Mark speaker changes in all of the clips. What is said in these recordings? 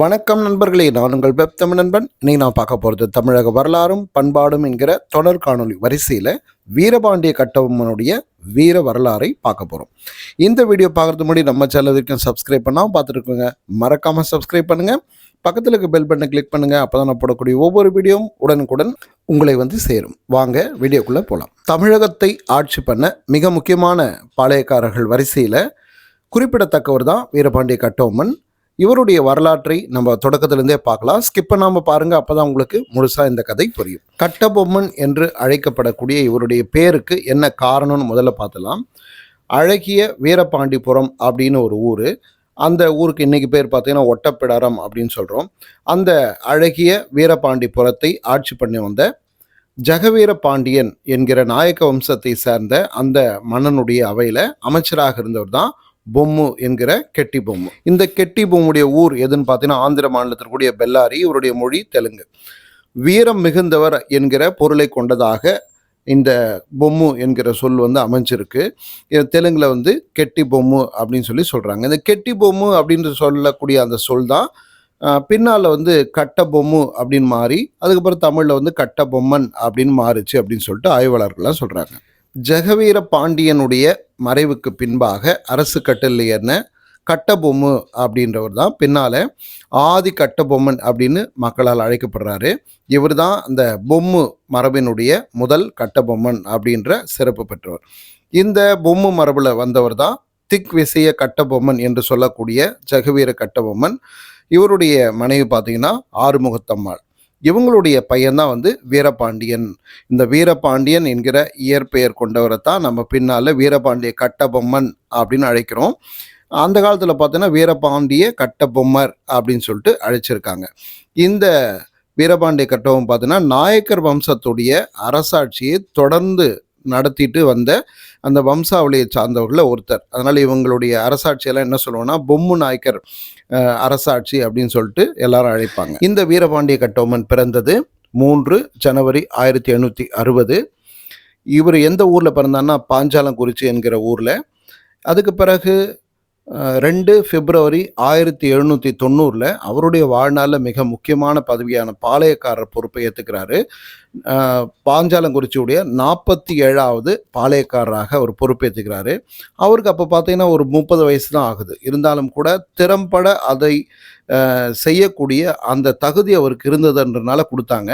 Speaker 1: வணக்கம் நண்பர்களே நான் உங்கள் வெப் தமிழ் நண்பன் இன்னைக்கு நான் பார்க்க போகிறது தமிழக வரலாறும் பண்பாடும் என்கிற தொடர் காணொலி வரிசையில் வீரபாண்டிய கட்டபொம்மனுடைய வீர வரலாறை பார்க்க போகிறோம் இந்த வீடியோ பார்க்குறது முன்னாடி நம்ம சேனல் வரைக்கும் சப்ஸ்கிரைப் பண்ணாமல் பார்த்துருக்கோங்க மறக்காமல் சப்ஸ்கிரைப் பண்ணுங்கள் பக்கத்தில் இருக்க பெல் பட்டனை கிளிக் பண்ணுங்கள் அப்போ தான் நான் போடக்கூடிய ஒவ்வொரு வீடியோவும் உடனுக்குடன் உங்களை வந்து சேரும் வாங்க வீடியோக்குள்ளே போகலாம் தமிழகத்தை ஆட்சி பண்ண மிக முக்கியமான பாளையக்காரர்கள் வரிசையில் குறிப்பிடத்தக்கவர் தான் வீரபாண்டிய கட்டபொம்மன் இவருடைய வரலாற்றை நம்ம தொடக்கத்திலிருந்தே பார்க்கலாம் ஸ்கிப் நாம் பாருங்கள் அப்போதான் உங்களுக்கு முழுசாக இந்த கதை புரியும் கட்டபொம்மன் என்று அழைக்கப்படக்கூடிய இவருடைய பேருக்கு என்ன காரணம்னு முதல்ல பார்த்தலாம் அழகிய வீரபாண்டிபுரம் அப்படின்னு ஒரு ஊர் அந்த ஊருக்கு இன்றைக்கி பேர் பார்த்தீங்கன்னா ஒட்டப்பிடாரம் அப்படின்னு சொல்கிறோம் அந்த அழகிய வீரபாண்டிபுரத்தை ஆட்சி பண்ணி வந்த ஜெகவீர பாண்டியன் என்கிற நாயக்க வம்சத்தை சேர்ந்த அந்த மன்னனுடைய அவையில் அமைச்சராக இருந்தவர் தான் பொம்மு என்கிற கெட்டி பொம்மு இந்த கெட்டி பொம்முடைய ஊர் எதுன்னு பார்த்தீங்கன்னா ஆந்திர மாநிலத்திற்குரிய பெல்லாரி இவருடைய மொழி தெலுங்கு வீரம் மிகுந்தவர் என்கிற பொருளை கொண்டதாக இந்த பொம்மு என்கிற சொல் வந்து அமைஞ்சிருக்கு தெலுங்கில் வந்து கெட்டி பொம்மு அப்படின்னு சொல்லி சொல்கிறாங்க இந்த கெட்டி பொம்மு அப்படின்னு சொல்லக்கூடிய அந்த சொல் தான் பின்னால் வந்து கட்ட பொம்மு அப்படின்னு மாறி அதுக்கப்புறம் தமிழில் வந்து கட்ட பொம்மன் அப்படின்னு மாறுச்சு அப்படின்னு சொல்லிட்டு ஆய்வாளர்கள்லாம் சொல்கிறாங்க ஜெகவீர பாண்டியனுடைய மறைவுக்கு பின்பாக அரசு கட்டில் ஏறின கட்டபொம்மு அப்படின்றவர் தான் பின்னால் ஆதி கட்டபொம்மன் அப்படின்னு மக்களால் அழைக்கப்படுறாரு இவர் தான் அந்த பொம்மு மரபினுடைய முதல் கட்டபொம்மன் அப்படின்ற சிறப்பு பெற்றவர் இந்த பொம்மு மரபில் வந்தவர் தான் திக் விசைய கட்டபொம்மன் என்று சொல்லக்கூடிய ஜெகவீர கட்டபொம்மன் இவருடைய மனைவி பார்த்தீங்கன்னா ஆறுமுகத்தம்மாள் இவங்களுடைய பையன்தான் வந்து வீரபாண்டியன் இந்த வீரபாண்டியன் என்கிற இயற்பெயர் கொண்டவரை தான் நம்ம பின்னால் வீரபாண்டிய கட்டபொம்மன் அப்படின்னு அழைக்கிறோம் அந்த காலத்தில் பார்த்தோன்னா வீரபாண்டிய கட்டபொம்மர் அப்படின்னு சொல்லிட்டு அழைச்சிருக்காங்க இந்த வீரபாண்டிய கட்டபொம்மன் பார்த்தோன்னா நாயக்கர் வம்சத்துடைய அரசாட்சியை தொடர்ந்து நடத்திட்டு வந்த அந்த வம்சாவளியை சார்ந்தவர்களில் ஒருத்தர் அதனால் இவங்களுடைய அரசாட்சியெல்லாம் என்ன சொல்லுவோம்னா பொம்மு நாயக்கர் அரசாட்சி அப்படின்னு சொல்லிட்டு எல்லாரும் அழைப்பாங்க இந்த வீரபாண்டிய கட்டோமன் பிறந்தது மூன்று ஜனவரி ஆயிரத்தி எண்ணூற்றி அறுபது இவர் எந்த ஊரில் பிறந்தான்னா பாஞ்சாலங்குறிச்சி என்கிற ஊரில் அதுக்கு பிறகு ரெண்டு பிப்ரவரி ஆயிரத்தி எழுநூற்றி தொண்ணூறில் அவருடைய வாழ்நாளில் மிக முக்கியமான பதவியான பாளையக்காரர் பொறுப்பை ஏற்றுக்கிறாரு பாஞ்சாலங்குறிச்சியுடைய நாற்பத்தி ஏழாவது பாளையக்காரராக அவர் பொறுப்பேற்றுக்கிறாரு அவருக்கு அப்போ பார்த்தீங்கன்னா ஒரு முப்பது வயசு தான் ஆகுது இருந்தாலும் கூட திறம்பட அதை செய்யக்கூடிய அந்த தகுதி அவருக்கு இருந்ததுன்றனால கொடுத்தாங்க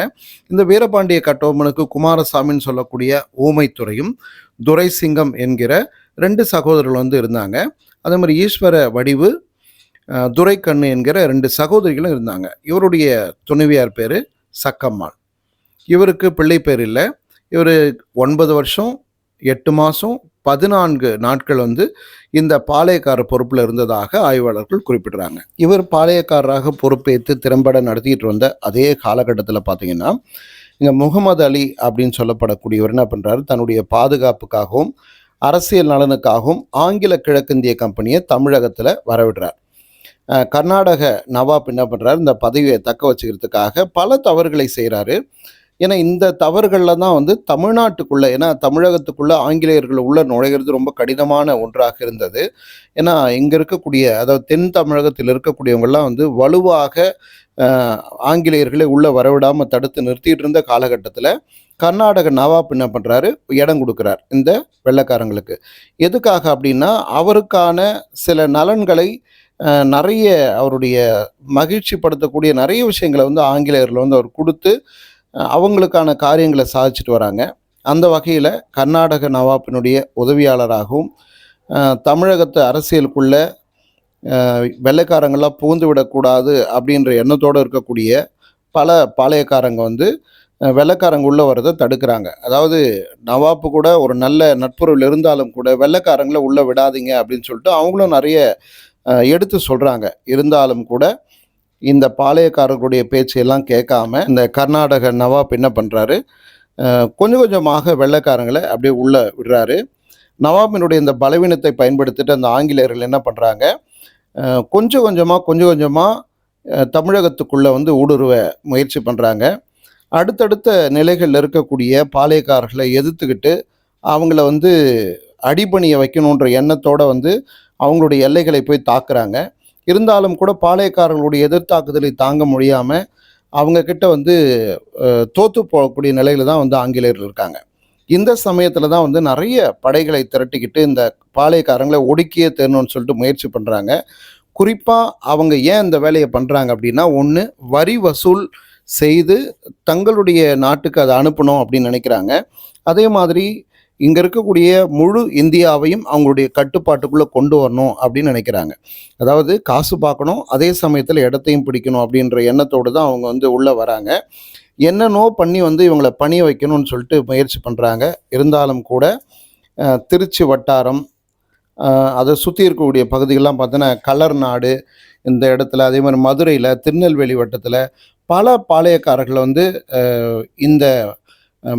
Speaker 1: இந்த வீரபாண்டிய கட்டோமனுக்கு குமாரசாமின்னு சொல்லக்கூடிய ஊமைத்துறையும் துரைசிங்கம் என்கிற ரெண்டு சகோதரர்கள் வந்து இருந்தாங்க அதே மாதிரி ஈஸ்வர வடிவு துரைக்கண்ணு என்கிற ரெண்டு சகோதரிகளும் இருந்தாங்க இவருடைய துணைவியார் பேர் சக்கம்மாள் இவருக்கு பிள்ளை பேர் இல்லை இவர் ஒன்பது வருஷம் எட்டு மாதம் பதினான்கு நாட்கள் வந்து இந்த பாளையக்கார பொறுப்பில் இருந்ததாக ஆய்வாளர்கள் குறிப்பிடுறாங்க இவர் பாளையக்காரராக பொறுப்பேற்று திறம்பட நடத்திட்டு வந்த அதே காலகட்டத்தில் பார்த்தீங்கன்னா இங்கே முகமது அலி அப்படின்னு சொல்லப்படக்கூடியவர் என்ன பண்ணுறாரு தன்னுடைய பாதுகாப்புக்காகவும் அரசியல் நலனுக்காகவும் ஆங்கில கிழக்கிந்திய கம்பெனியை தமிழகத்தில் வரவிடுறார் கர்நாடக நவாப் என்ன பண்ணுறாரு இந்த பதவியை தக்க வச்சுக்கிறதுக்காக பல தவறுகளை செய்கிறாரு ஏன்னா இந்த தவறுகளில் தான் வந்து தமிழ்நாட்டுக்குள்ளே ஏன்னா தமிழகத்துக்குள்ளே ஆங்கிலேயர்கள் உள்ளே நுழைகிறது ரொம்ப கடினமான ஒன்றாக இருந்தது ஏன்னா இங்கே இருக்கக்கூடிய அதாவது தென் தமிழகத்தில் இருக்கக்கூடியவங்கள்லாம் வந்து வலுவாக ஆங்கிலேயர்களை உள்ளே வரவிடாமல் தடுத்து நிறுத்திட்டு இருந்த காலகட்டத்தில் கர்நாடக நவாப் என்ன பண்ணுறாரு இடம் கொடுக்குறார் இந்த வெள்ளக்காரங்களுக்கு எதுக்காக அப்படின்னா அவருக்கான சில நலன்களை நிறைய அவருடைய மகிழ்ச்சி படுத்தக்கூடிய நிறைய விஷயங்களை வந்து ஆங்கிலேயரில் வந்து அவர் கொடுத்து அவங்களுக்கான காரியங்களை சாதிச்சுட்டு வராங்க அந்த வகையில் கர்நாடக நவாப்பினுடைய உதவியாளராகவும் தமிழகத்து அரசியலுக்குள்ள வெள்ளைக்காரங்களாம் புகுந்து விடக்கூடாது அப்படின்ற எண்ணத்தோடு இருக்கக்கூடிய பல பாளையக்காரங்க வந்து வெள்ளைக்காரங்க உள்ளே வரதை தடுக்கிறாங்க அதாவது நவாப்பு கூட ஒரு நல்ல நட்புறவில் இருந்தாலும் கூட வெள்ளைக்காரங்கள உள்ளே விடாதீங்க அப்படின்னு சொல்லிட்டு அவங்களும் நிறைய எடுத்து சொல்கிறாங்க இருந்தாலும் கூட இந்த பாளையக்காரர்களுடைய பேச்சையெல்லாம் கேட்காம இந்த கர்நாடக நவாப் என்ன பண்ணுறாரு கொஞ்சம் கொஞ்சமாக வெள்ளைக்காரங்களை அப்படியே உள்ளே விடுறாரு நவாபினுடைய இந்த பலவீனத்தை பயன்படுத்திட்டு அந்த ஆங்கிலேயர்கள் என்ன பண்ணுறாங்க கொஞ்சம் கொஞ்சமாக கொஞ்சம் கொஞ்சமாக தமிழகத்துக்குள்ளே வந்து ஊடுருவ முயற்சி பண்ணுறாங்க அடுத்தடுத்த நிலைகளில் இருக்கக்கூடிய பாளையக்காரர்களை எதிர்த்துக்கிட்டு அவங்கள வந்து அடிபணியை வைக்கணுன்ற எண்ணத்தோடு வந்து அவங்களுடைய எல்லைகளை போய் தாக்குறாங்க இருந்தாலும் கூட பாளையக்காரர்களுடைய எதிர்த்தாக்குதலை தாங்க முடியாமல் அவங்கக்கிட்ட வந்து தோற்று போகக்கூடிய நிலையில் தான் வந்து ஆங்கிலேயர்கள் இருக்காங்க இந்த சமயத்தில் தான் வந்து நிறைய படைகளை திரட்டிக்கிட்டு இந்த பாளையக்காரங்களை ஒடுக்கியே தேரணும்னு சொல்லிட்டு முயற்சி பண்ணுறாங்க குறிப்பாக அவங்க ஏன் இந்த வேலையை பண்ணுறாங்க அப்படின்னா ஒன்று வரி வசூல் செய்து தங்களுடைய நாட்டுக்கு அதை அனுப்பணும் அப்படின்னு நினைக்கிறாங்க அதே மாதிரி இங்கே இருக்கக்கூடிய முழு இந்தியாவையும் அவங்களுடைய கட்டுப்பாட்டுக்குள்ளே கொண்டு வரணும் அப்படின்னு நினைக்கிறாங்க அதாவது காசு பார்க்கணும் அதே சமயத்தில் இடத்தையும் பிடிக்கணும் அப்படின்ற எண்ணத்தோடு தான் அவங்க வந்து உள்ளே வராங்க என்னென்னோ பண்ணி வந்து இவங்களை பணிய வைக்கணும்னு சொல்லிட்டு முயற்சி பண்ணுறாங்க இருந்தாலும் கூட திருச்சி வட்டாரம் அதை சுற்றி இருக்கக்கூடிய பகுதிகள்லாம் பார்த்தோன்னா கலர் நாடு இந்த இடத்துல அதே மாதிரி மதுரையில் திருநெல்வேலி வட்டத்தில் பல பாளையக்காரர்களை வந்து இந்த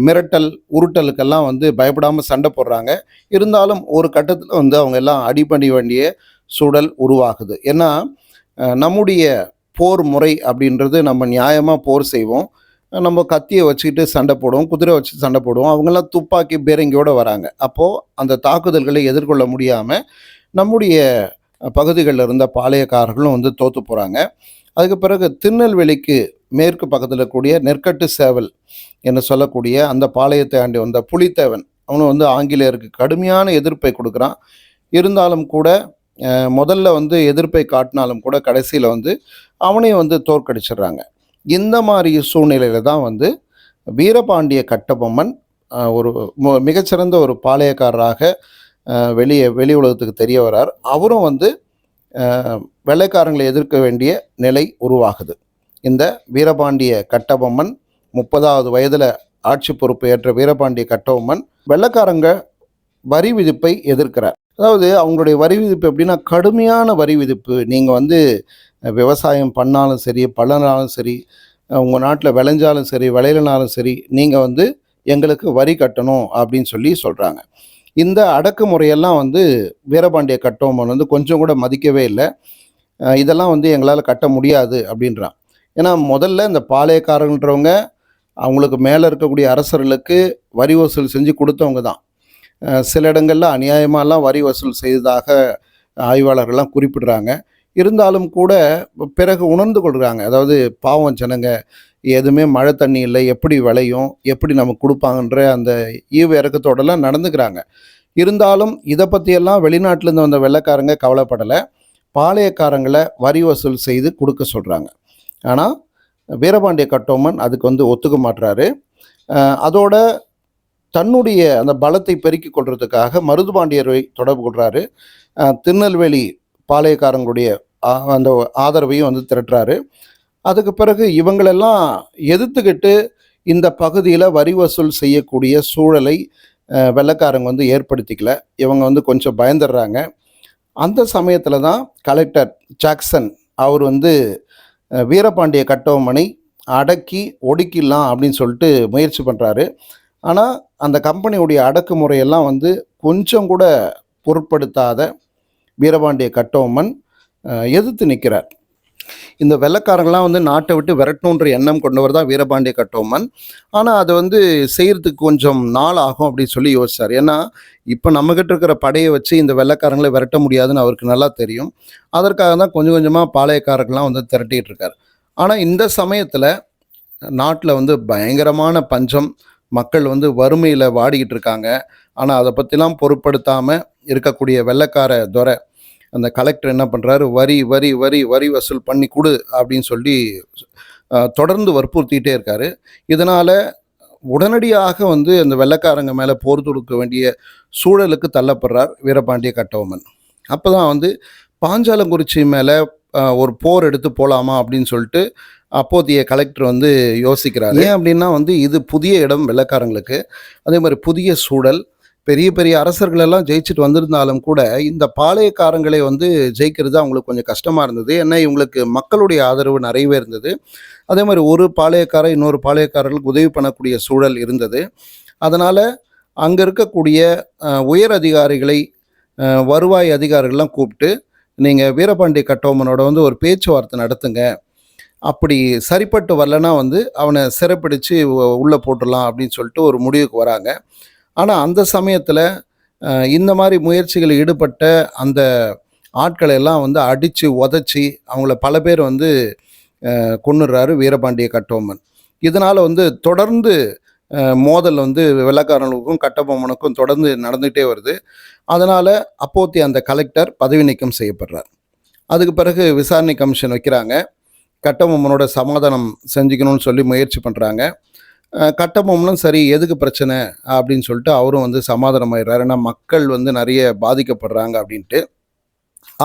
Speaker 1: மிரட்டல் உருட்டலுக்கெல்லாம் வந்து பயப்படாமல் சண்டை போடுறாங்க இருந்தாலும் ஒரு கட்டத்தில் வந்து அவங்க எல்லாம் அடிபடி வேண்டிய சூழல் உருவாகுது ஏன்னா நம்முடைய போர் முறை அப்படின்றது நம்ம நியாயமாக போர் செய்வோம் நம்ம கத்தியை வச்சுக்கிட்டு சண்டை போடுவோம் குதிரை வச்சு சண்டை போடுவோம் அவங்கெல்லாம் துப்பாக்கி பேரங்கியோடு வராங்க அப்போது அந்த தாக்குதல்களை எதிர்கொள்ள முடியாமல் நம்முடைய பகுதிகளில் இருந்த பாளையக்காரர்களும் வந்து தோற்று போகிறாங்க அதுக்கு பிறகு திருநெல்வேலிக்கு மேற்கு பக்கத்தில் கூடிய நெற்கட்டு சேவல் என்று சொல்லக்கூடிய அந்த பாளையத்தை ஆண்டி வந்த புலித்தேவன் அவனும் வந்து ஆங்கிலேயருக்கு கடுமையான எதிர்ப்பை கொடுக்குறான் இருந்தாலும் கூட முதல்ல வந்து எதிர்ப்பை காட்டினாலும் கூட கடைசியில் வந்து அவனையும் வந்து தோற்கடிச்சிடுறாங்க இந்த மாதிரி சூழ்நிலையில் தான் வந்து வீரபாண்டிய கட்டபொம்மன் ஒரு மிகச்சிறந்த ஒரு பாளையக்காரராக வெளியே வெளி உலகத்துக்கு தெரிய வரார் அவரும் வந்து வெள்ளைக்காரங்களை எதிர்க்க வேண்டிய நிலை உருவாகுது இந்த வீரபாண்டிய கட்டபொம்மன் முப்பதாவது வயதில் ஆட்சி பொறுப்பு ஏற்ற வீரபாண்டிய கட்டபொம்மன் வெள்ளைக்காரங்க வரி விதிப்பை எதிர்க்கிறார் அதாவது அவங்களுடைய வரி விதிப்பு எப்படின்னா கடுமையான வரி விதிப்பு நீங்கள் வந்து விவசாயம் பண்ணாலும் சரி பலனாலும் சரி உங்கள் நாட்டில் விளைஞ்சாலும் சரி விளையலனாலும் சரி நீங்கள் வந்து எங்களுக்கு வரி கட்டணும் அப்படின்னு சொல்லி சொல்கிறாங்க இந்த அடக்குமுறையெல்லாம் வந்து வீரபாண்டிய கட்டோமன் வந்து கொஞ்சம் கூட மதிக்கவே இல்லை இதெல்லாம் வந்து எங்களால் கட்ட முடியாது அப்படின்றான் ஏன்னா முதல்ல இந்த பாளையக்காரன்றவங்க அவங்களுக்கு மேலே இருக்கக்கூடிய அரசர்களுக்கு வரி வசூல் செஞ்சு கொடுத்தவங்க தான் சில இடங்களில் அநியாயமாகலாம் வரி வசூல் செய்ததாக ஆய்வாளர்கள்லாம் குறிப்பிடுறாங்க இருந்தாலும் கூட பிறகு உணர்ந்து கொள்கிறாங்க அதாவது பாவம் ஜனங்க எதுவுமே மழை தண்ணி இல்லை எப்படி விளையும் எப்படி நமக்கு கொடுப்பாங்கன்ற அந்த ஈவு இறக்கத்தோடலாம் நடந்துக்கிறாங்க இருந்தாலும் இதை பற்றியெல்லாம் வெளிநாட்டிலேருந்து வந்த வெள்ளக்காரங்க கவலைப்படலை பாளையக்காரங்களை வரி வசூல் செய்து கொடுக்க சொல்கிறாங்க ஆனால் வீரபாண்டிய கட்டோமன் அதுக்கு வந்து ஒத்துக்க மாட்டுறாரு அதோட தன்னுடைய அந்த பலத்தை பெருக்கிக் கொள்றதுக்காக மருதுபாண்டியரை தொடர்பு கொள்றாரு திருநெல்வேலி பாளையக்காரங்களுடைய அந்த ஆதரவையும் வந்து திரட்டுறாரு அதுக்கு பிறகு இவங்களெல்லாம் எதிர்த்துக்கிட்டு இந்த பகுதியில் வரி வசூல் செய்யக்கூடிய சூழலை வெள்ளக்காரங்க வந்து ஏற்படுத்திக்கல இவங்க வந்து கொஞ்சம் பயந்துடுறாங்க அந்த சமயத்தில் தான் கலெக்டர் ஜாக்சன் அவர் வந்து வீரபாண்டிய கட்டவமனை அடக்கி ஒடுக்கிடலாம் அப்படின்னு சொல்லிட்டு முயற்சி பண்ணுறாரு ஆனால் அந்த கம்பெனியுடைய அடக்குமுறையெல்லாம் வந்து கொஞ்சம் கூட பொருட்படுத்தாத வீரபாண்டிய கட்டோமன் எதிர்த்து நிற்கிறார் இந்த வெள்ளக்காரங்களாம் வந்து நாட்டை விட்டு விரட்டணுன்ற எண்ணம் கொண்டவர் தான் வீரபாண்டிய கட்டோமன் ஆனால் அதை வந்து செய்கிறதுக்கு கொஞ்சம் நாள் ஆகும் அப்படின்னு சொல்லி யோசிச்சார் ஏன்னா இப்போ நம்மக்கிட்ட இருக்கிற படையை வச்சு இந்த வெள்ளக்காரங்களை விரட்ட முடியாதுன்னு அவருக்கு நல்லா தெரியும் அதற்காக தான் கொஞ்சம் கொஞ்சமாக பாளையக்காரர்கள்லாம் வந்து திரட்டிகிட்டு இருக்கார் ஆனால் இந்த சமயத்தில் நாட்டில் வந்து பயங்கரமான பஞ்சம் மக்கள் வந்து வறுமையில் வாடிக்கிட்டு இருக்காங்க ஆனால் அதை பற்றிலாம் பொருட்படுத்தாமல் இருக்கக்கூடிய வெள்ளக்கார துறை அந்த கலெக்டர் என்ன பண்ணுறாரு வரி வரி வரி வரி வசூல் பண்ணி கொடு அப்படின்னு சொல்லி தொடர்ந்து வற்புறுத்திக்கிட்டே இருக்கார் இதனால் உடனடியாக வந்து அந்த வெள்ளக்காரங்க மேலே போர் தொடுக்க வேண்டிய சூழலுக்கு தள்ளப்படுறார் வீரபாண்டிய கட்டபொம்மன் அப்போ தான் வந்து பாஞ்சாலங்குறிச்சி மேலே ஒரு போர் எடுத்து போகலாமா அப்படின்னு சொல்லிட்டு அப்போதைய கலெக்டர் வந்து யோசிக்கிறார் ஏன் அப்படின்னா வந்து இது புதிய இடம் வெள்ளக்காரங்களுக்கு அதே மாதிரி புதிய சூழல் பெரிய பெரிய அரசர்களெல்லாம் ஜெயிச்சுட்டு வந்திருந்தாலும் கூட இந்த பாளையக்காரங்களை வந்து ஜெயிக்கிறது அவங்களுக்கு கொஞ்சம் கஷ்டமாக இருந்தது ஏன்னா இவங்களுக்கு மக்களுடைய ஆதரவு நிறையவே இருந்தது அதே மாதிரி ஒரு பாளையக்காரர் இன்னொரு பாளையக்காரர்களுக்கு உதவி பண்ணக்கூடிய சூழல் இருந்தது அதனால் அங்கே இருக்கக்கூடிய உயர் அதிகாரிகளை வருவாய் அதிகாரிகள்லாம் கூப்பிட்டு நீங்கள் வீரபாண்டி கட்டோமனோட வந்து ஒரு பேச்சுவார்த்தை நடத்துங்க அப்படி சரிப்பட்டு வரலன்னா வந்து அவனை சிறப்பிடிச்சு உள்ளே போட்டுடலாம் அப்படின்னு சொல்லிட்டு ஒரு முடிவுக்கு வராங்க ஆனால் அந்த சமயத்தில் இந்த மாதிரி முயற்சிகளில் ஈடுபட்ட அந்த ஆட்களை எல்லாம் வந்து அடித்து உதச்சி அவங்கள பல பேர் வந்து கொண்டுடுறாரு வீரபாண்டிய கட்டபொம்மன் இதனால் வந்து தொடர்ந்து மோதல் வந்து வெள்ளக்காரனுக்கும் கட்டபொம்மனுக்கும் தொடர்ந்து நடந்துகிட்டே வருது அதனால் அப்போத்தி அந்த கலெக்டர் பதவி நீக்கம் செய்யப்படுறார் அதுக்கு பிறகு விசாரணை கமிஷன் வைக்கிறாங்க கட்டபொம்மனோட சமாதானம் செஞ்சுக்கணும்னு சொல்லி முயற்சி பண்ணுறாங்க கட்டபொம்மனும் சரி எதுக்கு பிரச்சனை அப்படின்னு சொல்லிட்டு அவரும் வந்து சமாதானம் ஆயிடுறாரு ஏன்னா மக்கள் வந்து நிறைய பாதிக்கப்படுறாங்க அப்படின்ட்டு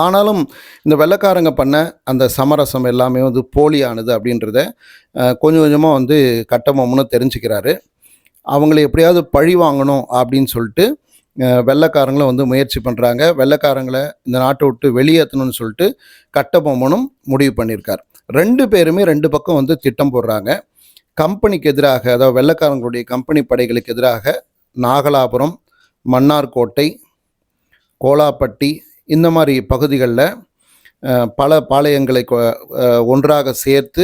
Speaker 1: ஆனாலும் இந்த வெள்ளக்காரங்க பண்ண அந்த சமரசம் எல்லாமே வந்து போலியானது அப்படின்றத கொஞ்சம் கொஞ்சமாக வந்து கட்டபொம்மனும் தெரிஞ்சுக்கிறாரு அவங்கள எப்படியாவது பழி வாங்கணும் அப்படின்னு சொல்லிட்டு வெள்ளக்காரங்களும் வந்து முயற்சி பண்ணுறாங்க வெள்ளக்காரங்களை இந்த நாட்டை விட்டு வெளியேற்றணும்னு சொல்லிட்டு கட்டபொம்மனும் முடிவு பண்ணியிருக்கார் ரெண்டு பேருமே ரெண்டு பக்கம் வந்து திட்டம் போடுறாங்க கம்பெனிக்கு எதிராக அதாவது வெள்ளக்காரங்களுடைய கம்பெனி படைகளுக்கு எதிராக நாகலாபுரம் மன்னார்கோட்டை கோலாப்பட்டி இந்த மாதிரி பகுதிகளில் பல பாளையங்களை ஒன்றாக சேர்த்து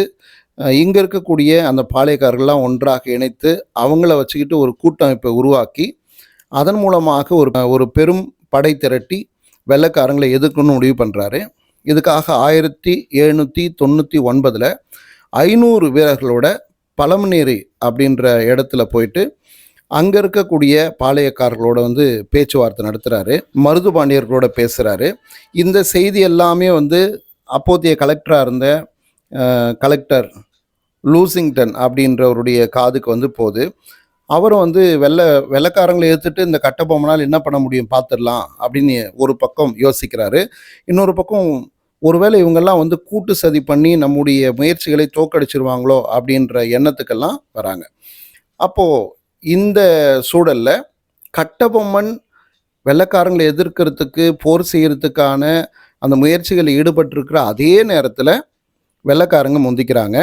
Speaker 1: இங்கே இருக்கக்கூடிய அந்த பாளையக்காரர்கள்லாம் ஒன்றாக இணைத்து அவங்கள வச்சுக்கிட்டு ஒரு கூட்டமைப்பை உருவாக்கி அதன் மூலமாக ஒரு ஒரு பெரும் படை திரட்டி வெள்ளக்காரங்களை எதிர்க்கணும்னு முடிவு பண்ணுறாரு இதுக்காக ஆயிரத்தி எழுநூற்றி தொண்ணூற்றி ஒன்பதில் ஐநூறு வீரர்களோட பழமநேரி அப்படின்ற இடத்துல போயிட்டு அங்கே இருக்கக்கூடிய பாளையக்காரர்களோட வந்து பேச்சுவார்த்தை நடத்துகிறாரு மருது பாண்டியர்களோட பேசுகிறாரு இந்த செய்தி எல்லாமே வந்து அப்போதைய கலெக்டராக இருந்த கலெக்டர் லூசிங்டன் அப்படின்றவருடைய காதுக்கு வந்து போகுது அவரும் வந்து வெள்ளை வெள்ளக்காரங்களை எடுத்துட்டு இந்த கட்டப்போமனால் என்ன பண்ண முடியும் பார்த்துடலாம் அப்படின்னு ஒரு பக்கம் யோசிக்கிறாரு இன்னொரு பக்கம் ஒருவேளை இவங்கெல்லாம் வந்து கூட்டு சதி பண்ணி நம்முடைய முயற்சிகளை தோக்கடிச்சிருவாங்களோ அப்படின்ற எண்ணத்துக்கெல்லாம் வராங்க அப்போது இந்த சூழலில் கட்டபொம்மன் வெள்ளக்காரங்களை எதிர்க்கிறதுக்கு போர் செய்கிறதுக்கான அந்த முயற்சிகளில் ஈடுபட்டிருக்கிற அதே நேரத்தில் வெள்ளக்காரங்க முந்திக்கிறாங்க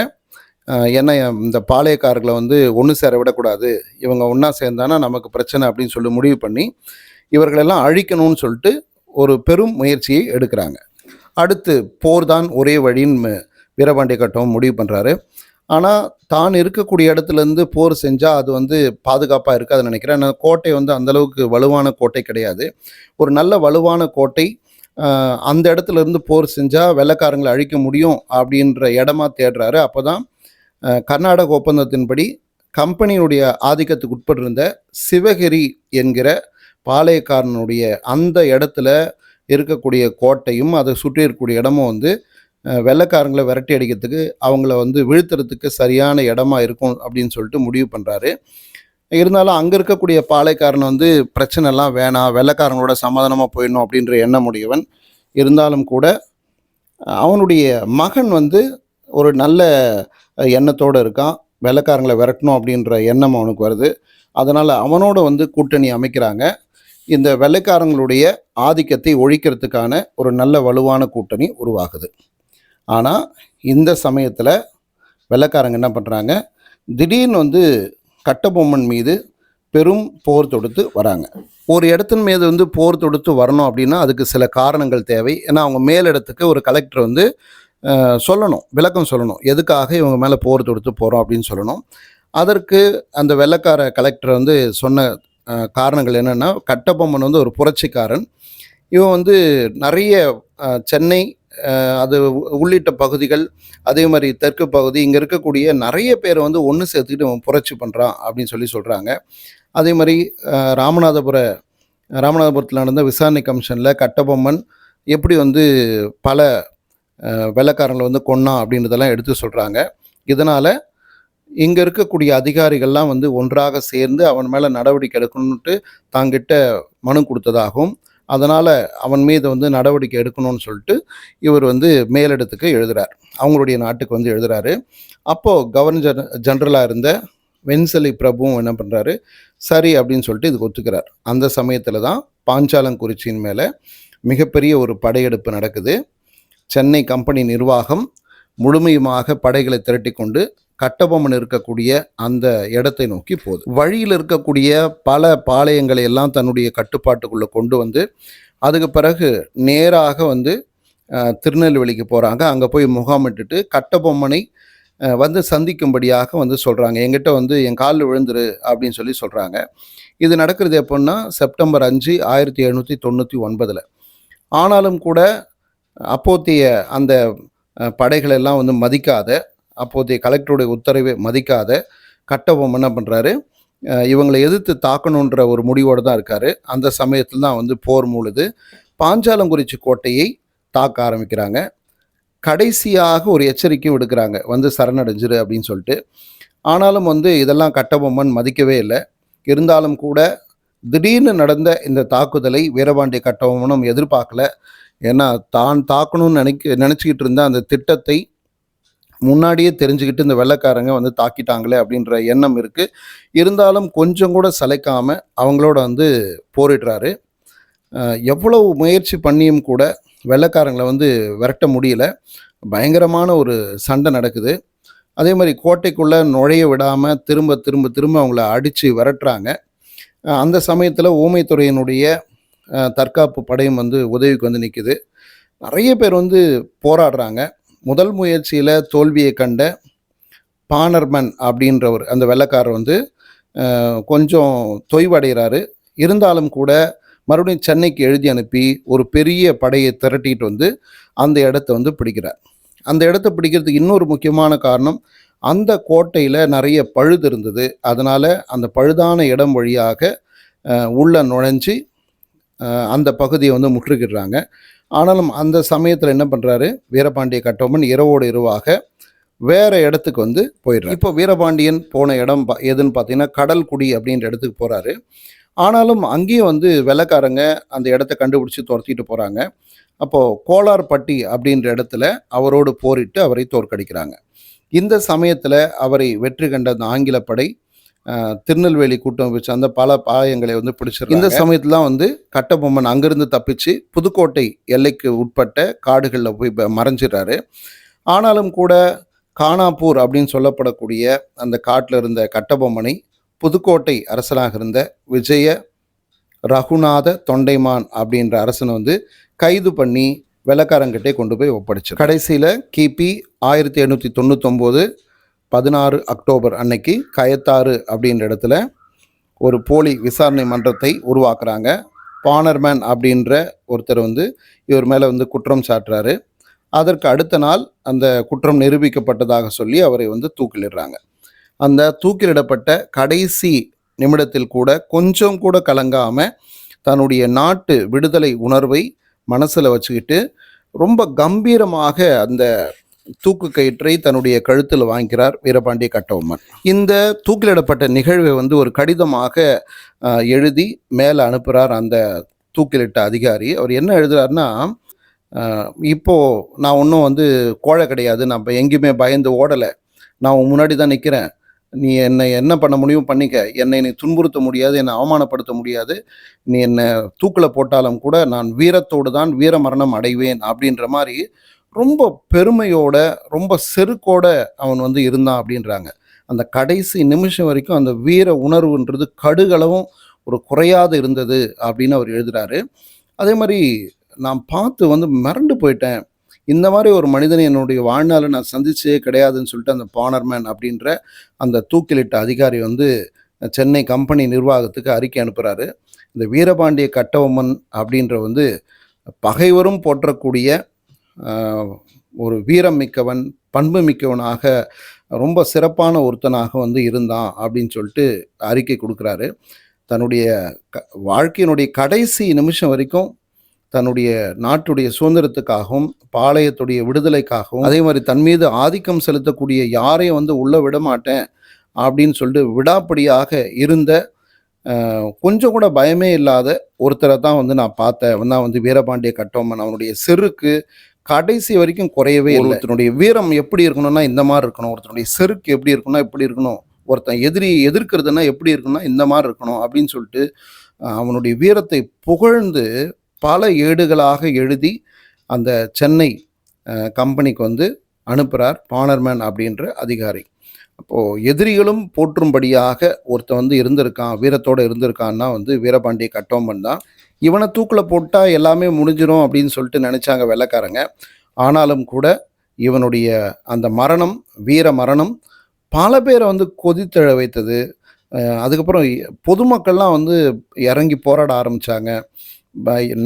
Speaker 1: ஏன்னா இந்த பாளையக்காரர்களை வந்து ஒன்று சேர விடக்கூடாது இவங்க ஒன்றா சேர்ந்தானா நமக்கு பிரச்சனை அப்படின்னு சொல்லி முடிவு பண்ணி இவர்களெல்லாம் அழிக்கணும்னு சொல்லிட்டு ஒரு பெரும் முயற்சியை எடுக்கிறாங்க அடுத்து போர் தான் ஒரே வழின்னு வீரபாண்டிய கட்டவும் முடிவு பண்ணுறாரு ஆனால் தான் இருக்கக்கூடிய இடத்துலேருந்து போர் செஞ்சால் அது வந்து பாதுகாப்பாக இருக்காதுன்னு நினைக்கிறேன் ஆனால் கோட்டை வந்து அந்தளவுக்கு வலுவான கோட்டை கிடையாது ஒரு நல்ல வலுவான கோட்டை அந்த இடத்துல இருந்து போர் செஞ்சால் வெள்ளக்காரங்களை அழிக்க முடியும் அப்படின்ற இடமா தேடுறாரு அப்போ தான் கர்நாடக ஒப்பந்தத்தின்படி கம்பெனியுடைய ஆதிக்கத்துக்கு உட்பட்டிருந்த சிவகிரி என்கிற பாளையக்காரனுடைய அந்த இடத்துல இருக்கக்கூடிய கோட்டையும் அதை சுற்றி இருக்கக்கூடிய இடமும் வந்து வெள்ளக்காரங்களை விரட்டி அடிக்கிறதுக்கு அவங்கள வந்து வீழ்த்துறதுக்கு சரியான இடமா இருக்கும் அப்படின்னு சொல்லிட்டு முடிவு பண்ணுறாரு இருந்தாலும் அங்கே இருக்கக்கூடிய பாலைக்காரன் வந்து பிரச்சனைலாம் வேணாம் வெள்ளக்காரங்களோட சமாதானமாக போயிடணும் அப்படின்ற எண்ண முடியவன் இருந்தாலும் கூட அவனுடைய மகன் வந்து ஒரு நல்ல எண்ணத்தோடு இருக்கான் வெள்ளக்காரங்களை விரட்டணும் அப்படின்ற எண்ணம் அவனுக்கு வருது அதனால் அவனோட வந்து கூட்டணி அமைக்கிறாங்க இந்த வெள்ளைக்காரங்களுடைய ஆதிக்கத்தை ஒழிக்கிறதுக்கான ஒரு நல்ல வலுவான கூட்டணி உருவாகுது ஆனால் இந்த சமயத்தில் வெள்ளைக்காரங்க என்ன பண்ணுறாங்க திடீர்னு வந்து கட்டபொம்மன் மீது பெரும் போர் தொடுத்து வராங்க ஒரு இடத்தின் மீது வந்து போர் தொடுத்து வரணும் அப்படின்னா அதுக்கு சில காரணங்கள் தேவை ஏன்னா அவங்க மேலிடத்துக்கு ஒரு கலெக்டர் வந்து சொல்லணும் விளக்கம் சொல்லணும் எதுக்காக இவங்க மேலே போர் தொடுத்து போகிறோம் அப்படின்னு சொல்லணும் அதற்கு அந்த வெள்ளைக்கார கலெக்டர் வந்து சொன்ன காரணங்கள் என்னென்னா கட்டபொம்மன் வந்து ஒரு புரட்சிக்காரன் இவன் வந்து நிறைய சென்னை அது உள்ளிட்ட பகுதிகள் அதே மாதிரி தெற்கு பகுதி இங்கே இருக்கக்கூடிய நிறைய பேரை வந்து ஒன்று சேர்த்துக்கிட்டு இவன் புரட்சி பண்ணுறான் அப்படின்னு சொல்லி சொல்கிறாங்க அதே மாதிரி ராமநாதபுர ராமநாதபுரத்தில் நடந்த விசாரணை கமிஷனில் கட்டபொம்மன் எப்படி வந்து பல வெள்ளக்காரங்களை வந்து கொன்னான் அப்படின்றதெல்லாம் எடுத்து சொல்கிறாங்க இதனால் இங்கே இருக்கக்கூடிய அதிகாரிகள்லாம் வந்து ஒன்றாக சேர்ந்து அவன் மேலே நடவடிக்கை எடுக்கணுன்ட்டு தாங்கிட்ட மனு கொடுத்ததாகவும் அதனால் அவன் மீது வந்து நடவடிக்கை எடுக்கணும்னு சொல்லிட்டு இவர் வந்து மேலிடத்துக்கு எழுதுகிறார் அவங்களுடைய நாட்டுக்கு வந்து எழுதுகிறாரு அப்போது கவர்னர் ஜென்ரலாக இருந்த வெண்சலி பிரபுவும் என்ன பண்ணுறாரு சரி அப்படின்னு சொல்லிட்டு இதுக்கு ஒத்துக்கிறார் அந்த சமயத்தில் தான் பாஞ்சாலங்குறிச்சியின் மேலே மிகப்பெரிய ஒரு படையெடுப்பு நடக்குது சென்னை கம்பெனி நிர்வாகம் முழுமையுமாக படைகளை திரட்டி கொண்டு கட்டபொம்மன் இருக்கக்கூடிய அந்த இடத்தை நோக்கி போகுது வழியில் இருக்கக்கூடிய பல பாளையங்களை எல்லாம் தன்னுடைய கட்டுப்பாட்டுக்குள்ளே கொண்டு வந்து அதுக்கு பிறகு நேராக வந்து திருநெல்வேலிக்கு போகிறாங்க அங்கே போய் முகாமிட்டுட்டு கட்டபொம்மனை வந்து சந்திக்கும்படியாக வந்து சொல்கிறாங்க எங்கிட்ட வந்து என் காலில் விழுந்துரு அப்படின்னு சொல்லி சொல்கிறாங்க இது நடக்கிறது எப்போன்னா செப்டம்பர் அஞ்சு ஆயிரத்தி எழுநூற்றி தொண்ணூற்றி ஒன்பதில் ஆனாலும் கூட அப்போத்திய அந்த படைகளெல்லாம் வந்து மதிக்காத அப்போதைய கலெக்டருடைய உத்தரவை மதிக்காத கட்டபொம்மன் என்ன பண்ணுறாரு இவங்களை எதிர்த்து தாக்கணுன்ற ஒரு முடிவோடு தான் இருக்கார் அந்த சமயத்தில் தான் வந்து போர் மூழுது பாஞ்சாலங்குறிச்சி கோட்டையை தாக்க ஆரம்பிக்கிறாங்க கடைசியாக ஒரு எச்சரிக்கை விடுக்கிறாங்க வந்து சரணடைஞ்சிரு அப்படின்னு சொல்லிட்டு ஆனாலும் வந்து இதெல்லாம் கட்டபொம்மன் மதிக்கவே இல்லை இருந்தாலும் கூட திடீர்னு நடந்த இந்த தாக்குதலை வீரபாண்டிய கட்டபொம்மனும் எதிர்பார்க்கல ஏன்னா தான் தாக்கணும்னு நினைக்க நினச்சிக்கிட்டு இருந்த அந்த திட்டத்தை முன்னாடியே தெரிஞ்சுக்கிட்டு இந்த வெள்ளக்காரங்க வந்து தாக்கிட்டாங்களே அப்படின்ற எண்ணம் இருக்குது இருந்தாலும் கொஞ்சம் கூட சளைக்காமல் அவங்களோட வந்து போரிடுறாரு எவ்வளவு முயற்சி பண்ணியும் கூட வெள்ளக்காரங்களை வந்து விரட்ட முடியல பயங்கரமான ஒரு சண்டை நடக்குது அதே மாதிரி கோட்டைக்குள்ளே நுழைய விடாமல் திரும்ப திரும்ப திரும்ப அவங்கள அடித்து விரட்டுறாங்க அந்த சமயத்தில் ஊமைத்துறையினுடைய தற்காப்பு படையும் வந்து உதவிக்கு வந்து நிற்குது நிறைய பேர் வந்து போராடுறாங்க முதல் முயற்சியில் தோல்வியை கண்ட பானர்மன் அப்படின்றவர் அந்த வெள்ளக்காரர் வந்து கொஞ்சம் தொய்வடைகிறாரு இருந்தாலும் கூட மறுபடியும் சென்னைக்கு எழுதி அனுப்பி ஒரு பெரிய படையை திரட்டிட்டு வந்து அந்த இடத்த வந்து பிடிக்கிறார் அந்த இடத்த பிடிக்கிறதுக்கு இன்னொரு முக்கியமான காரணம் அந்த கோட்டையில் நிறைய பழுது இருந்தது அதனால் அந்த பழுதான இடம் வழியாக உள்ளே நுழைஞ்சி அந்த பகுதியை வந்து முற்றுகிடுறாங்க ஆனாலும் அந்த சமயத்தில் என்ன பண்ணுறாரு வீரபாண்டிய கட்டபொம்மன் இரவோடு இரவாக வேறு இடத்துக்கு வந்து போயிடுறாரு இப்போ வீரபாண்டியன் போன இடம் பா எதுன்னு பார்த்தீங்கன்னா கடல்குடி அப்படின்ற இடத்துக்கு போகிறாரு ஆனாலும் அங்கேயும் வந்து வெள்ளக்காரங்க அந்த இடத்த கண்டுபிடிச்சி துரத்திட்டு போகிறாங்க அப்போது கோலார்பட்டி அப்படின்ற இடத்துல அவரோடு போரிட்டு அவரை தோற்கடிக்கிறாங்க இந்த சமயத்தில் அவரை வெற்றி கண்ட அந்த ஆங்கிலப்படை திருநெல்வேலி கூட்டம் வச்சு அந்த பல பாயங்களை வந்து பிடிச்சிருக்கு இந்த சமயத்தில் வந்து கட்டபொம்மன் அங்கிருந்து தப்பிச்சு புதுக்கோட்டை எல்லைக்கு உட்பட்ட காடுகளில் போய் மறைஞ்சிடறாரு ஆனாலும் கூட காணாப்பூர் அப்படின்னு சொல்லப்படக்கூடிய அந்த காட்டில் இருந்த கட்டபொம்மனை புதுக்கோட்டை அரசனாக இருந்த விஜய ரகுநாத தொண்டைமான் அப்படின்ற அரசனை வந்து கைது பண்ணி வெள்ளக்காரங்கிட்டே கொண்டு போய் ஒப்படைச்சு கடைசியில் கிபி ஆயிரத்தி எண்ணூற்றி தொண்ணூத்தொம்போது பதினாறு அக்டோபர் அன்னைக்கு கயத்தாறு அப்படின்ற இடத்துல ஒரு போலி விசாரணை மன்றத்தை உருவாக்குறாங்க பானர்மேன் அப்படின்ற ஒருத்தர் வந்து இவர் மேலே வந்து குற்றம் சாட்டுறாரு அதற்கு அடுத்த நாள் அந்த குற்றம் நிரூபிக்கப்பட்டதாக சொல்லி அவரை வந்து தூக்கிலிடுறாங்க அந்த தூக்கிலிடப்பட்ட கடைசி நிமிடத்தில் கூட கொஞ்சம் கூட கலங்காமல் தன்னுடைய நாட்டு விடுதலை உணர்வை மனசில் வச்சுக்கிட்டு ரொம்ப கம்பீரமாக அந்த தூக்கு கயிற்றை தன்னுடைய கழுத்தில் வாங்கிக்கிறார் வீரபாண்டிய கட்டவுமன் இந்த தூக்கிலிடப்பட்ட நிகழ்வை வந்து ஒரு கடிதமாக எழுதி மேலே அனுப்புகிறார் அந்த தூக்கிலிட்ட அதிகாரி அவர் என்ன எழுதுறாருன்னா இப்போது நான் ஒன்றும் வந்து கோழை கிடையாது நான் இப்போ எங்கேயுமே பயந்து ஓடலை நான் முன்னாடி தான் நிற்கிறேன் நீ என்னை என்ன பண்ண முடியும் பண்ணிக்க என்னை நீ துன்புறுத்த முடியாது என்னை அவமானப்படுத்த முடியாது நீ என்னை தூக்கில் போட்டாலும் கூட நான் வீரத்தோடு தான் வீர மரணம் அடைவேன் அப்படின்ற மாதிரி ரொம்ப பெருமையோட ரொம்ப செருக்கோட அவன் வந்து இருந்தான் அப்படின்றாங்க அந்த கடைசி நிமிஷம் வரைக்கும் அந்த வீர உணர்வுன்றது கடுகளவும் ஒரு குறையாத இருந்தது அப்படின்னு அவர் எழுதுகிறாரு அதே மாதிரி நான் பார்த்து வந்து மறண்டு போயிட்டேன் இந்த மாதிரி ஒரு மனிதனை என்னுடைய வாழ்நாளில் நான் சந்திச்சே கிடையாதுன்னு சொல்லிட்டு அந்த பானர்மேன் அப்படின்ற அந்த தூக்கிலிட்ட அதிகாரி வந்து சென்னை கம்பெனி நிர்வாகத்துக்கு அறிக்கை அனுப்புகிறாரு இந்த வீரபாண்டிய கட்டவொம்மன் அப்படின்ற வந்து பகைவரும் போற்றக்கூடிய ஒரு வீரம் மிக்கவன் பண்பு மிக்கவனாக ரொம்ப சிறப்பான ஒருத்தனாக வந்து இருந்தான் அப்படின்னு சொல்லிட்டு அறிக்கை கொடுக்குறாரு தன்னுடைய க வாழ்க்கையினுடைய கடைசி நிமிஷம் வரைக்கும் தன்னுடைய நாட்டுடைய சுதந்திரத்துக்காகவும் பாளையத்துடைய விடுதலைக்காகவும் அதே மாதிரி தன் மீது ஆதிக்கம் செலுத்தக்கூடிய யாரையும் வந்து உள்ளே விட மாட்டேன் அப்படின்னு சொல்லிட்டு விடாப்படியாக இருந்த கொஞ்சம் கூட பயமே இல்லாத ஒருத்தரை தான் வந்து நான் பார்த்தேன் நான் வந்து வீரபாண்டிய கட்டோமன் அவனுடைய செருக்கு கடைசி வரைக்கும் குறையவே இல்லை ஒருத்தனுடைய வீரம் எப்படி இருக்கணும்னா இந்த மாதிரி இருக்கணும் ஒருத்தனுடைய செருக்கு எப்படி இருக்கணும்னா எப்படி இருக்கணும் ஒருத்தன் எதிரி எதிர்க்கிறதுனா எப்படி இருக்குன்னா இந்த மாதிரி இருக்கணும் அப்படின்னு சொல்லிட்டு அவனுடைய வீரத்தை புகழ்ந்து பல ஏடுகளாக எழுதி அந்த சென்னை கம்பெனிக்கு வந்து அனுப்புகிறார் பானர்மேன் அப்படின்ற அதிகாரி அப்போது எதிரிகளும் போற்றும்படியாக ஒருத்தன் வந்து இருந்திருக்கான் வீரத்தோடு இருந்திருக்கான்னா வந்து வீரபாண்டிய கட்டோமன் தான் இவனை தூக்கில் போட்டால் எல்லாமே முடிஞ்சிடும் அப்படின்னு சொல்லிட்டு நினச்சாங்க வெள்ளக்காரங்க ஆனாலும் கூட இவனுடைய அந்த மரணம் வீர மரணம் பல பேரை வந்து கொதித்தழ வைத்தது அதுக்கப்புறம் பொதுமக்கள்லாம் வந்து இறங்கி போராட ஆரம்பித்தாங்க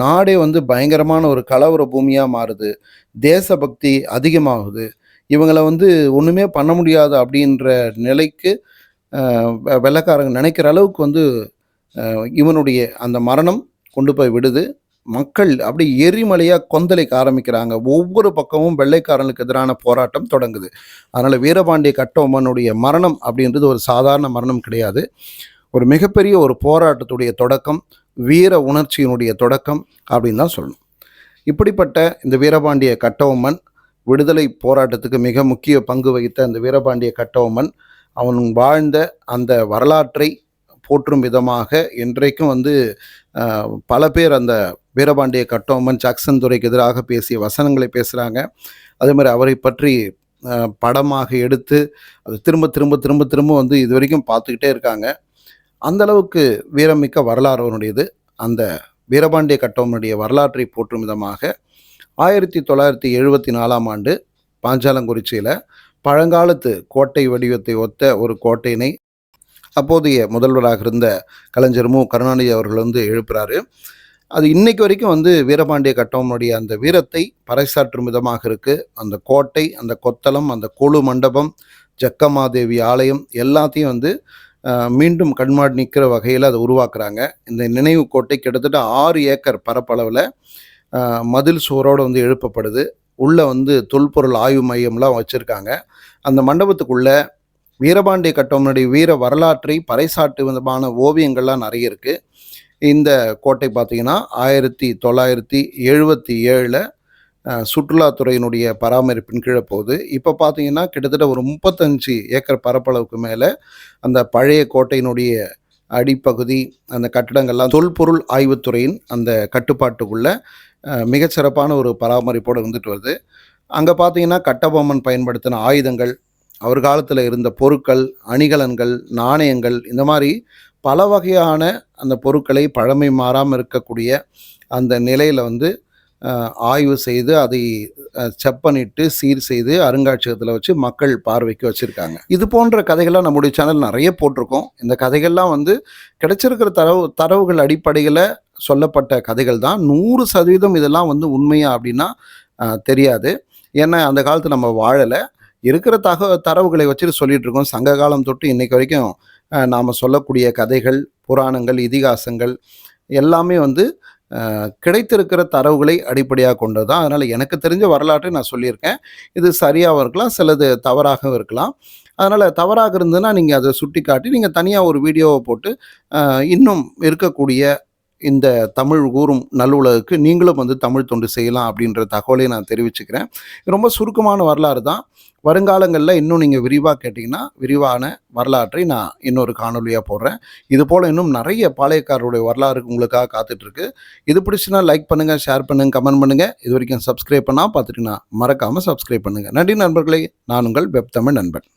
Speaker 1: நாடே வந்து பயங்கரமான ஒரு கலவர பூமியாக மாறுது தேசபக்தி அதிகமாகுது இவங்களை வந்து ஒன்றுமே பண்ண முடியாது அப்படின்ற நிலைக்கு வெள்ளக்காரங்க நினைக்கிற அளவுக்கு வந்து இவனுடைய அந்த மரணம் கொண்டு போய் விடுது மக்கள் அப்படி எரிமலையாக கொந்தளிக்க ஆரம்பிக்கிறாங்க ஒவ்வொரு பக்கமும் வெள்ளைக்காரனுக்கு எதிரான போராட்டம் தொடங்குது அதனால் வீரபாண்டிய கட்டோமனுடைய மரணம் அப்படின்றது ஒரு சாதாரண மரணம் கிடையாது ஒரு மிகப்பெரிய ஒரு போராட்டத்துடைய தொடக்கம் வீர உணர்ச்சியினுடைய தொடக்கம் அப்படின்னு தான் சொல்லணும் இப்படிப்பட்ட இந்த வீரபாண்டிய கட்டபொம்மன் விடுதலை போராட்டத்துக்கு மிக முக்கிய பங்கு வகித்த அந்த வீரபாண்டிய கட்டபொம்மன் அவன் வாழ்ந்த அந்த வரலாற்றை போற்றும் விதமாக இன்றைக்கும் வந்து பல பேர் அந்த வீரபாண்டிய கட்டோமன் ஜாக்சன் துறைக்கு எதிராக பேசிய வசனங்களை பேசுகிறாங்க அதே மாதிரி அவரை பற்றி படமாக எடுத்து அது திரும்ப திரும்ப திரும்ப திரும்ப வந்து இது வரைக்கும் பார்த்துக்கிட்டே இருக்காங்க அந்த அளவுக்கு வீரமிக்க வரலாறு அவனுடையது அந்த வீரபாண்டிய கட்டோமனுடைய வரலாற்றை போற்றும் விதமாக ஆயிரத்தி தொள்ளாயிரத்தி எழுபத்தி நாலாம் ஆண்டு பாஞ்சாலங்குறிச்சியில் பழங்காலத்து கோட்டை வடிவத்தை ஒத்த ஒரு கோட்டையினை அப்போதைய முதல்வராக இருந்த கலைஞர் மு கருணாநிதி அவர்கள் வந்து எழுப்புறாரு அது இன்னைக்கு வரைக்கும் வந்து வீரபாண்டிய கட்டவனுடைய அந்த வீரத்தை பறைசாற்றும் விதமாக இருக்குது அந்த கோட்டை அந்த கொத்தளம் அந்த கொழு மண்டபம் ஜக்கமாதேவி ஆலயம் எல்லாத்தையும் வந்து மீண்டும் கண்மாடி நிற்கிற வகையில் அதை உருவாக்குறாங்க இந்த நினைவு கோட்டை கிட்டத்தட்ட ஆறு ஏக்கர் பரப்பளவில் மதில் சுவரோடு வந்து எழுப்பப்படுது உள்ளே வந்து தொல்பொருள் ஆய்வு மையம்லாம் வச்சுருக்காங்க அந்த மண்டபத்துக்குள்ளே வீரபாண்டிய கட்டோமனுடைய வீர வரலாற்றை பறைசாட்டு விதமான ஓவியங்கள்லாம் நிறைய இருக்குது இந்த கோட்டை பார்த்திங்கன்னா ஆயிரத்தி தொள்ளாயிரத்தி எழுபத்தி ஏழில் சுற்றுலாத்துறையினுடைய பராமரிப்பின் கீழே போகுது இப்போ பார்த்தீங்கன்னா கிட்டத்தட்ட ஒரு முப்பத்தஞ்சு ஏக்கர் பரப்பளவுக்கு மேலே அந்த பழைய கோட்டையினுடைய அடிப்பகுதி அந்த கட்டிடங்கள்லாம் தொல்பொருள் ஆய்வுத்துறையின் அந்த கட்டுப்பாட்டுக்குள்ள மிகச்சிறப்பான ஒரு பராமரிப்போடு வந்துட்டு வருது அங்கே பார்த்தீங்கன்னா கட்டபொம்மன் பயன்படுத்தின ஆயுதங்கள் அவர் காலத்தில் இருந்த பொருட்கள் அணிகலன்கள் நாணயங்கள் இந்த மாதிரி பல வகையான அந்த பொருட்களை பழமை மாறாமல் இருக்கக்கூடிய அந்த நிலையில் வந்து ஆய்வு செய்து அதை செப்பனிட்டு சீர் செய்து அருங்காட்சியகத்தில் வச்சு மக்கள் பார்வைக்கு வச்சுருக்காங்க இது போன்ற கதைகள்லாம் நம்முடைய சேனல் நிறைய போட்டிருக்கோம் இந்த கதைகள்லாம் வந்து கிடைச்சிருக்கிற தரவு தரவுகள் அடிப்படையில் சொல்லப்பட்ட கதைகள் தான் நூறு சதவீதம் இதெல்லாம் வந்து உண்மையா அப்படின்னா தெரியாது ஏன்னா அந்த காலத்தில் நம்ம வாழலை இருக்கிற தக தரவுகளை வச்சுட்டு சொல்லிட்டு இருக்கோம் சங்க காலம் தொட்டு இன்னைக்கு வரைக்கும் நாம் சொல்லக்கூடிய கதைகள் புராணங்கள் இதிகாசங்கள் எல்லாமே வந்து கிடைத்திருக்கிற தரவுகளை அடிப்படையாக கொண்டது தான் அதனால் எனக்கு தெரிஞ்ச வரலாற்றை நான் சொல்லியிருக்கேன் இது சரியாகவும் இருக்கலாம் சிலது தவறாகவும் இருக்கலாம் அதனால் தவறாக இருந்ததுன்னா நீங்கள் அதை சுட்டி காட்டி நீங்கள் தனியாக ஒரு வீடியோவை போட்டு இன்னும் இருக்கக்கூடிய இந்த தமிழ் கூறும் நல்லுலகுக்கு நீங்களும் வந்து தமிழ் தொண்டு செய்யலாம் அப்படின்ற தகவலையும் நான் தெரிவிச்சுக்கிறேன் ரொம்ப சுருக்கமான வரலாறு தான் வருங்காலங்களில் இன்னும் நீங்கள் விரிவாக கேட்டிங்கன்னா விரிவான வரலாற்றை நான் இன்னொரு காணொலியாக போடுறேன் இது போல் இன்னும் நிறைய பாளையக்காரருடைய வரலாறு உங்களுக்காக காத்துட்ருக்கு இது பிடிச்சுன்னா லைக் பண்ணுங்கள் ஷேர் பண்ணுங்கள் கமெண்ட் பண்ணுங்கள் இது வரைக்கும் சப்ஸ்கிரைப் பண்ணால் பார்த்துட்டு நான் மறக்காமல் சப்ஸ்கிரைப் பண்ணுங்கள் நன்றி நண்பர்களே நான் உங்கள் வெப் தமிழ் நண்பன்